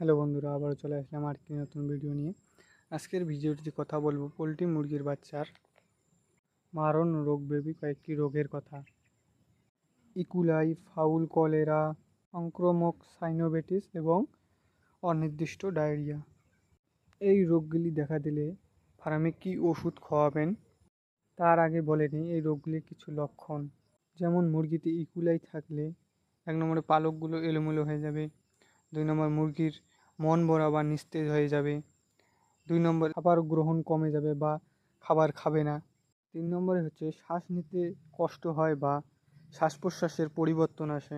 Hello বন্ধুরা, আবারও চলে আসলাম আর একটি নতুন ভিডিও নিয়ে। আজকের ভিডিওটিতে কথা বলব পোলট্রি মুরগির বাচ্চার মারণ রোগ ব্যাপী কয়েকটি রোগের কথা। ইকুলাই, ফাউল কলেরা সংক্রমক সাইনোবেটিস এবং অনির্দিষ্ট ডায়রিয়া। এই রোগগুলি দেখা দিলে ফার্মে কী ওষুধ খাওয়াবেন তার আগে বলে নিই, এই রোগগুলির কিছু লক্ষণ। যেমন মুরগিতে ইকুলাই থাকলে এক নম্বরে পালকগুলো এলোমেলো হয়ে যাবে দুই নম্বর মুরগির মন ভরা বা নিস্তেজ হয়ে যাবে। দুই নম্বর খাবার গ্রহণ কমে যাবে বা খাবার খাবে না। তিন নম্বরে হচ্ছে শ্বাস নিতে কষ্ট হয় বা শ্বাস প্রশ্বাসের পরিবর্তন আসে।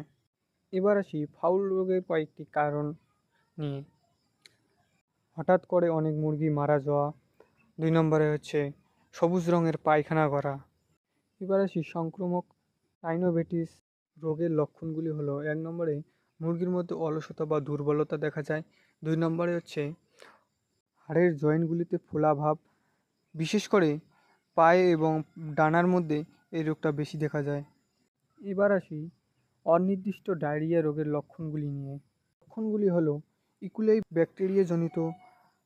এবার আসি ফাউল রোগের কয়েকটি কারণ নিয়ে। হঠাৎ করে অনেক মুরগি মারা যাওয়া। দুই নম্বরে হচ্ছে সবুজ রঙের পায়খানা করা। এবার আসি সংক্রমক সাইনোভেটিস রোগের লক্ষণগুলি হলো, এক নম্বরে মুরগির মধ্যে অলসতা বা দুর্বলতা দেখা যায়। দুই নম্বরে হচ্ছে হাড়ের জয়েন্টগুলিতে ফোলাভাব বিশেষ করে পায়ে এবং ডানার মধ্যে এই রোগটা বেশি দেখা যায়। এবার আসি অনির্দিষ্ট ডায়রিয়া রোগের লক্ষণগুলি নিয়ে। লক্ষণগুলি হলো ইকুলাই ব্যাকটেরিয়াজনিত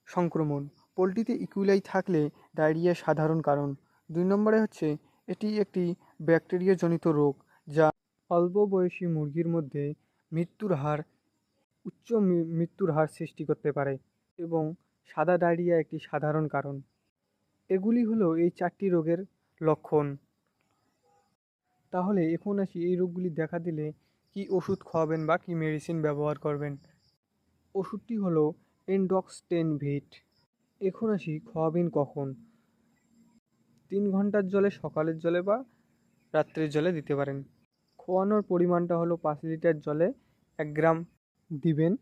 সংক্রমণ। পোলট্রিতে ইকুলাই থাকলে ডায়রিয়া সাধারণ কারণ। দুই নম্বরে হচ্ছে এটি একটি ব্যাকটেরিয়াজনিত রোগ যা অল্প বয়সী মুরগির মধ্যে মৃত্যুর হার, উচ্চ মৃত্যুর হার সৃষ্টি করতে পারে এবং সাদা ডায়রিয়া একটি সাধারণ কারণ। এগুলি হলো এই চারটি রোগের লক্ষণ। তাহলে এখন আসি এই রোগগুলি দেখা দিলে কি ওষুধ খাওয়াবেন বা কি মেডিসিন ব্যবহার করবেন। ওষুধটি হলো এন্ডক্স টেন ভিট এখন আসি খাওয়াবেন কখন? তিন ঘণ্টার জলে, সকালের জলে বা রাত্রের জলে দিতে পারেন। খোয়ানোর পরিমাণটা হলো পাঁচ লিটার জলে এক গ্রাম দিবেন,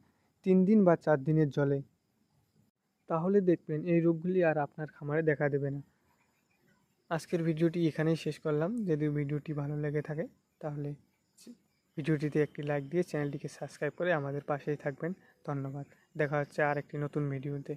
তিন দিন বা চার দিনের জলে। তাহলে দেখবেন এই রোগগুলি আর আপনার খামারে দেখা দেবে না। আজকের ভিডিওটি এখানেই শেষ করলাম। যদি ভিডিওটি ভালো লেগে থাকে, তাহলে ভিডিওটিতে একটি লাইক দিয়ে চ্যানেলটিকে সাবস্ক্রাইব করে আমাদের পাশেই থাকবেন। ধন্যবাদ। দেখা হচ্ছে আর একটি নতুন ভিডিওতে।